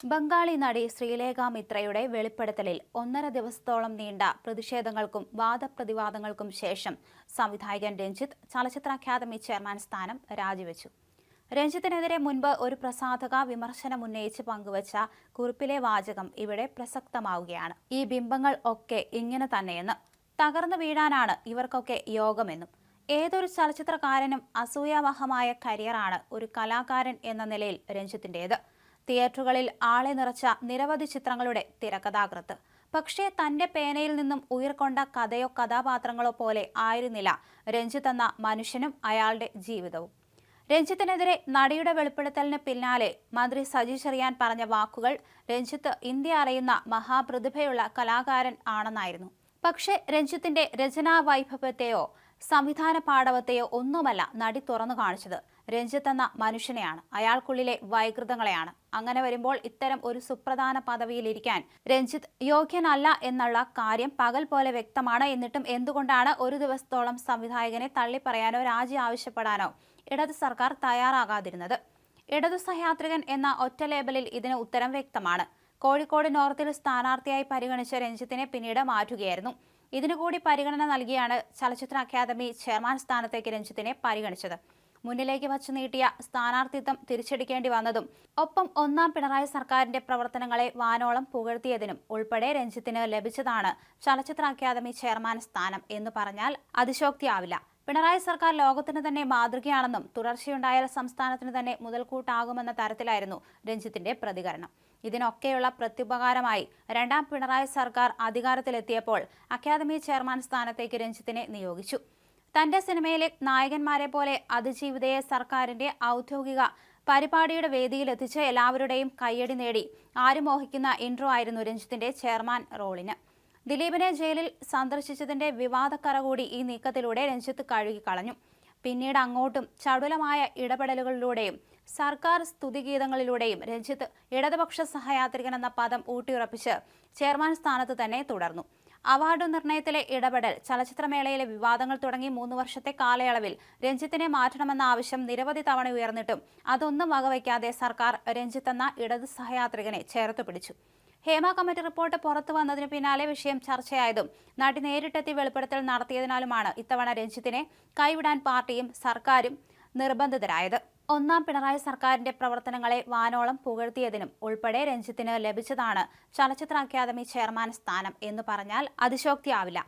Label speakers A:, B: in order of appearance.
A: ബംഗാളി നടി ശ്രീലേഖ മിത്രയുടെ വെളിപ്പെടുത്തലിൽ ഒന്നര ദിവസത്തോളം നീണ്ട പ്രതിഷേധങ്ങൾക്കും വാദപ്രതിവാദങ്ങൾക്കും ശേഷം സംവിധായകൻ രഞ്ജിത്ത് ചലച്ചിത്ര അക്കാദമി ചെയർമാൻ സ്ഥാനം രാജിവെച്ചു. രഞ്ജിത്തിനെതിരെ മുൻപ് ഒരു പ്രസാധക വിമർശനം ഉന്നയിച്ച് പങ്കുവച്ച കുറിപ്പിലെ വാചകം ഇവിടെ പ്രസക്തമാവുകയാണ്. ഈ ബിംബങ്ങൾ ഒക്കെ ഇങ്ങനെ തന്നെയെന്ന് തകർന്നു വീഴാനാണ് ഇവർക്കൊക്കെ യോഗമെന്നും ഏതൊരു ചലച്ചിത്രകാരനും അസൂയാവഹമായ കരിയറാണ് ഒരു കലാകാരൻ എന്ന നിലയിൽ രഞ്ജിത്തിന്റേത്. തിയേറ്ററുകളിൽ ആളെ നിറച്ച നിരവധി ചിത്രങ്ങളുടെ തിരക്കഥാകൃത്ത്. പക്ഷേ തന്റെ പേനയിൽ നിന്നും ഉയർക്കൊണ്ട കഥയോ കഥാപാത്രങ്ങളോ പോലെ ആയിരുന്നില്ല രഞ്ജിത്ത് എന്ന മനുഷ്യനും അയാളുടെ ജീവിതവും. രഞ്ജിത്തിനെതിരെ നടിയുടെ വെളിപ്പെടുത്തലിന് പിന്നാലെ മന്ത്രി സജി ചെറിയാൻ പറഞ്ഞ വാക്കുകൾ രഞ്ജിത്ത് ഇന്ത്യ അറിയുന്ന മഹാപ്രതിഭയുള്ള കലാകാരൻ ആണെന്നായിരുന്നു. പക്ഷേ രഞ്ജിത്തിന്റെ രചനാ വൈഭവത്തെയോ സംവിധാന പാടവത്തെയോ ഒന്നുമല്ല നടി തുറന്നു കാണിച്ചത്. രഞ്ജിത്ത് എന്ന മനുഷ്യനെയാണ്. അയാൾക്കുള്ളിലെ വൈകൃതങ്ങളെയാണ്. അങ്ങനെ വരുമ്പോൾ ഇത്തരം ഒരു സുപ്രധാന പദവിയിലിരിക്കാൻ രഞ്ജിത്ത് യോഗ്യനല്ല എന്നുള്ള കാര്യം പകൽ പോലെ വ്യക്തമാണ്. എന്നിട്ടും എന്തുകൊണ്ടാണ് ഒരു ദിവസത്തോളം സംവിധായകനെ തള്ളിപ്പറയാനോ രാജി ആവശ്യപ്പെടാനോ ഇടത് സർക്കാർ തയ്യാറാകാതിരുന്നത്? ഇടതു സഹയാത്രികൻ എന്ന ഒറ്റ ലേബലിൽ ഇതിന് ഉത്തരം വ്യക്തമാണ്. കോഴിക്കോട് നോർത്തിൽ സ്ഥാനാർത്ഥിയായി പരിഗണിച്ച രഞ്ജിത്തിനെ പിന്നീട് മാറ്റുകയായിരുന്നു. ഇതിനുകൂടി പരിഗണന നൽകിയാണ് ചലച്ചിത്ര അക്കാദമി ചെയർമാൻ സ്ഥാനത്തേക്ക് രഞ്ജിത്തിനെ പരിഗണിച്ചത്. മുന്നിലേക്ക് വച്ചു നീട്ടിയ സ്ഥാനാർത്ഥിത്വം തിരിച്ചടിക്കേണ്ടി വന്നതും ഒപ്പം ഒന്നാം പിണറായി സർക്കാരിന്റെ പ്രവർത്തനങ്ങളെ വാനോളം പുകഴ്ത്തിയതിനും ഉൾപ്പെടെ രഞ്ജിത്തിന് ലഭിച്ചതാണ് ചലച്ചിത്ര അക്കാദമി ചെയർമാൻ സ്ഥാനം എന്ന് പറഞ്ഞാൽ അതിശോക്തിയാവില്ല. പിണറായി സർക്കാർ ലോകത്തിന് തന്നെ മാതൃകയാണെന്നും തുടർച്ചയുണ്ടായാൽ സംസ്ഥാനത്തിന് തന്നെ മുതൽക്കൂട്ടാകുമെന്ന തരത്തിലായിരുന്നു രഞ്ജിത്തിന്റെ പ്രതികരണം. ഇതിനൊക്കെയുള്ള പ്രത്യുപകാരമായി രണ്ടാം പിണറായി സർക്കാർ അധികാരത്തിലെത്തിയപ്പോൾ അക്കാദമി ചെയർമാൻ സ്ഥാനത്തേക്ക് രഞ്ജിത്തിനെ നിയോഗിച്ചു. തന്റെ സിനിമയിലെ നായകന്മാരെ പോലെ അതിജീവിതയെ സർക്കാരിന്റെ ഔദ്യോഗിക പരിപാടിയുടെ വേദിയിലെത്തിച്ച് എല്ലാവരുടെയും കയ്യടി നേടി. ആരും മോഹിക്കുന്ന ഇൻട്രോ ആയിരുന്നു രഞ്ജിത്തിന്റെ ചെയർമാൻ റോളിന്. ദിലീപിനെ ജയിലിൽ സന്ദർശിച്ചതിന്റെ വിവാദക്കറ കൂടി ഈ നീക്കത്തിലൂടെ രഞ്ജിത്ത് കഴുകിക്കളഞ്ഞു പിന്നീട് അങ്ങോട്ടും ചടുലമായ ഇടപെടലുകളിലൂടെയും സർക്കാർ സ്തുതിഗീതങ്ങളിലൂടെയും രഞ്ജിത്ത് ഇടതുപക്ഷ സഹയാത്രികൻ എന്ന പദം ഊട്ടിയുറപ്പിച്ച് ചെയർമാൻ സ്ഥാനത്ത് തന്നെ തുടർന്നു. അവാർഡ് നിർണയത്തിലെ ഇടപെടൽ ചലച്ചിത്രമേളയിലെ വിവാദങ്ങൾ തുടങ്ങി മൂന്ന് വർഷത്തെ കാലയളവിൽ രഞ്ജിത്തിനെ മാറ്റണമെന്ന ആവശ്യം നിരവധി തവണ ഉയർന്നിട്ടും അതൊന്നും വകവയ്ക്കാതെ സർക്കാർ രഞ്ജിത്ത് എന്ന ഇടത് സഹയാത്രികനെ ചേർത്ത് പിടിച്ചു. ഹേമ കമ്മിറ്റി റിപ്പോർട്ട് പുറത്തു വന്നതിന് പിന്നാലെ വിഷയം ചർച്ചയായതും നടി നേരിട്ടെത്തി വെളിപ്പെടുത്തൽ നടത്തിയതിനാലുമാണ് ഇത്തവണ രഞ്ജിത്തിനെ കൈവിടാൻ പാർട്ടിയും സർക്കാരും നിർബന്ധിതരായത്. ഒന്നാം പിണറായി സർക്കാരിന്റെ പ്രവർത്തനങ്ങളെ വാനോളം പുകഴ്ത്തിയതിനും ഉൾപ്പെടെ രഞ്ജിത്തിന് ലഭിച്ചതാണ് ചലച്ചിത്ര അക്കാദമി ചെയർമാൻ സ്ഥാനം എന്ന് പറഞ്ഞാൽ അതിശോക്തിയാവില്ല.